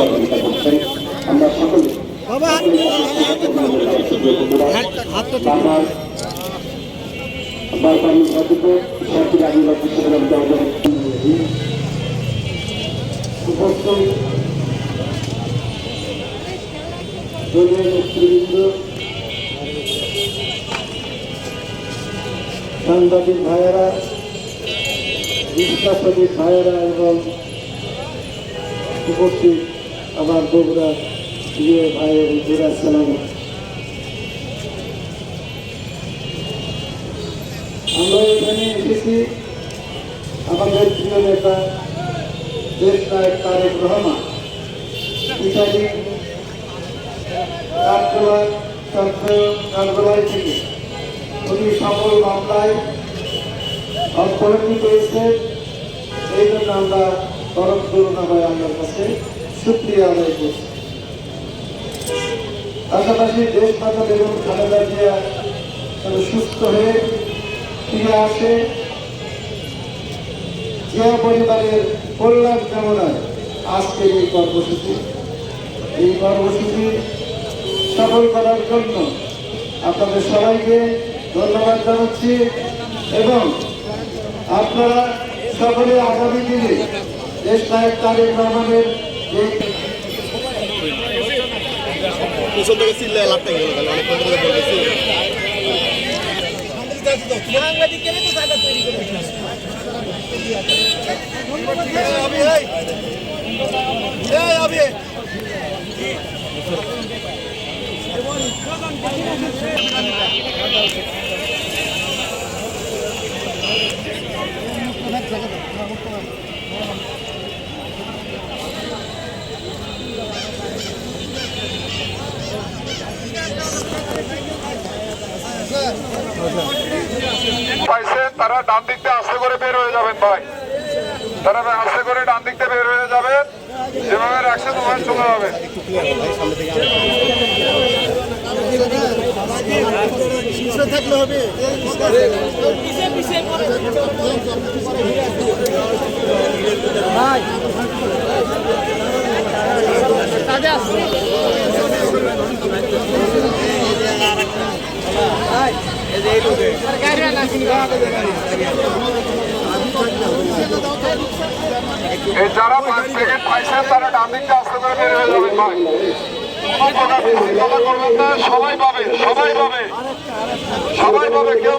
সহযোগিতা করছেন আমরা সকলে সাংবাদিক ভাইয়েরা বিশ্বাসী ভাইয়েরা এবং উপস্থিত আমার বগুড়া প্রিয় ভাই বুড়া সালাম আমরা এখানে এসেছি। আমাদের প্রিয় নেতা, দেশ নায়ক তারেক রহমান। ইত্যাদি কার্যালয় থেকে উনি সকল মামলায় অব্যাহতি পেয়েছে এই জন্য আমরা তরফ করুণাময় আমার কাছে। সুক্রিয়া আদায় করছি পাশাপাশি দেশ মাতা বেগম খালেদা জিয়া সুস্থ হয়ে ফিরে আসে, জিয়া পরিবারের কল্যাণ কামনায় আজকের এই কর্মসূচি। এই কর্মসূচি সফল করার জন্য আপনাদের সবাইকে ধন্যবাদ জানাচ্ছি এবং আপনারা সকলে আগামী দিনে দেশ নায়ক তারেক রহমানের পিছন থেকে চিল্লায় লাভটা গেল তাহলে অনেক কথা বলতেছি পাইছেন তারা ডান দিক আস্তে করে বের হয়ে যাবেন ভাই। তারা আস্তে করে ডান দিক বের হয়ে যাবেন। যেভাবে রাখছেন ওভাবে চলে হবে এই যারা প্যাকেট পাইছেন তারা ডান দিক দিয়ে আস্তে করে সবাই পাবে সবাই পাবে সবাই পাবে, কেউ